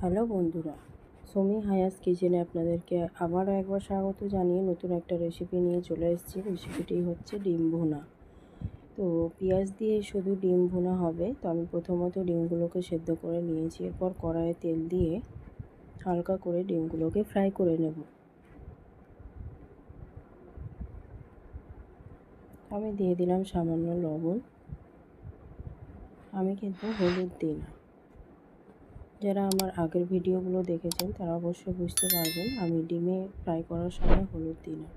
Hello বন্ধুরা, Sumi Hiace কিচেনে আপনাদেরকে আবারও একবার স্বাগত জানিয়ে নতুন একটা রেসিপি নিয়ে চলে এসেছি। রেসিপিটি হচ্ছে ডিম ভুনা। তো পেঁয়াজ দিয়ে শুধু ডিম ভুনা হবে, তো আমি প্রথমত ডিমগুলোকে সেদ্ধ করে নিয়েছি। এরপর কড়াইয়ে তেল দিয়ে হালকা করে ডিমগুলোকে ফ্রাই করে নেব। আমি দিয়ে দিলাম সামান্য লবণ। আমি কিন্তু হলুদ দিই না। যারা আমার আগের ভিডিওগুলো দেখেছেন, তারা অবশ্যই বুঝতে পারবেন আমি ডিমে ফ্রাই করার সময় হলুদ দিই না।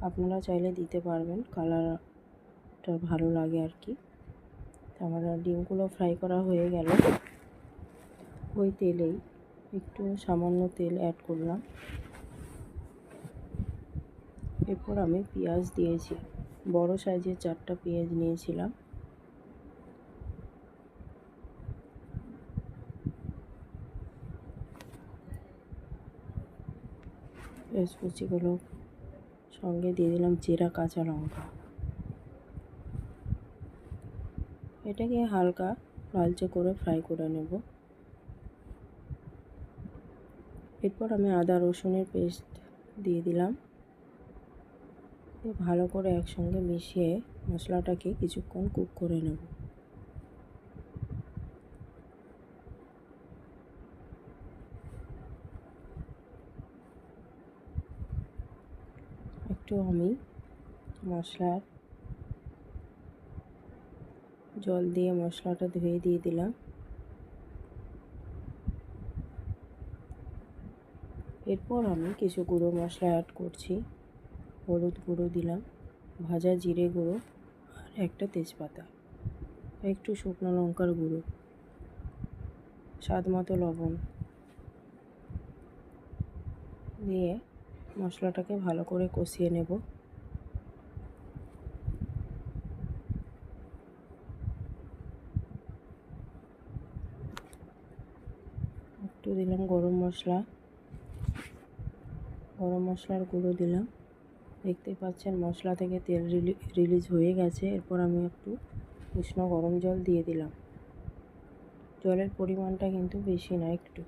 আপনারা চাইলে দিতে পারবেন, কালারটা ভালো লাগে আর কি। আমার ডিমগুলো ফ্রাই করা হয়ে গেল। ওই তেলেই একটু সামান্য তেল অ্যাড করলাম। এরপর আমি পেঁয়াজ দিয়েছি। বড় সাইজের চারটা পেঁয়াজ নিয়েছিলাম। পেঁয়াজ কুচিগুলো সঙ্গে দিয়ে দিলাম জিরা, কাঁচা লঙ্কা। এটাকে হালকা লালচে করে ফ্রাই করে নেব। এরপর আমি আদা, রসুনের পেস্ট দিয়ে দিলাম। ভালো করে একসঙ্গে মিশিয়ে মশলাটাকে কিছুক্ষণ কুক করে নেব। একটু আমি মশলার জল দিয়ে মশলাটা ধুয়ে দিয়ে দিলাম। এরপর আমি কিছু গুঁড়ো মশলা অ্যাড করছি। হলুদ গুঁড়ো দিলাম, ভাজা জিরে গুঁড়ো আর একটা তেজপাতা। একটু শুকনো লঙ্কার গুঁড়ো। স্বাদ মতো লবণ দিয়ে মশলাটাকে ভালো করে কষিয়ে নেব। একটু দিলাম গরম মশলা। গরম মশলার গুঁড়ো দিলাম। দেখতে পাচ্ছেন মশলা থেকে তেল রিলিজ হয়ে গেছে। এরপর আমি একটু উষ্ণ গরম জল দিয়ে দিলাম। জলের পরিমাণটা কিন্তু বেশি না, একটু।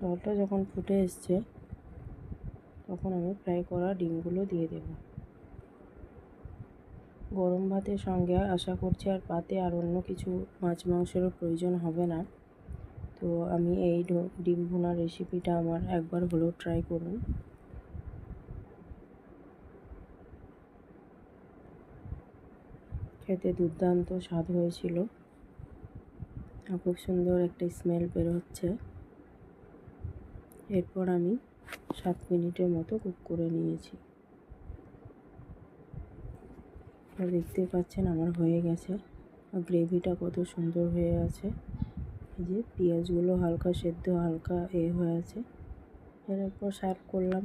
জলটা যখন ফুটে এসছে, তখন আমি ফ্রাই করা ডিমগুলো দিয়ে দেব। গরম ভাতের সঙ্গে আশা করছি আর পাতে আর অন্য কিছু মাছ মাংসেরও প্রয়োজন হবে না। তো আমি এই ডিম ভুনা রেসিপিটা আমার একবার হলেও ট্রাই করুন। খেতে দুর্দান্ত স্বাদ হয়েছিল। খুব সুন্দর একটা স্মেল বেরোচ্ছে এরপর আমি সাত মিনিটের মতো কুক করে নিয়েছি। দেখতে পাচ্ছেন আমার হয়ে গেছে। আর গ্রেভিটা কত সুন্দর হয়ে আছে। এই যে পেঁয়াজগুলো হালকা সেদ্ধ, হালকা এ হয়ে আছে। এরপর সার্ভ করলাম।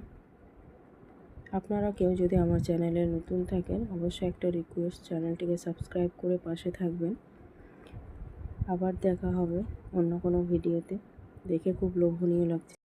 আপনারা কেউ যদি আমার চ্যানেলে নতুন থাকেন, অবশ্যই একটা রিকোয়েস্ট চ্যানেলটিকে সাবস্ক্রাইব করে পাশে থাকবেন। আবার দেখা হবে অন্য কোনো ভিডিওতে দেখে খুব লোভনীয় লাগছে।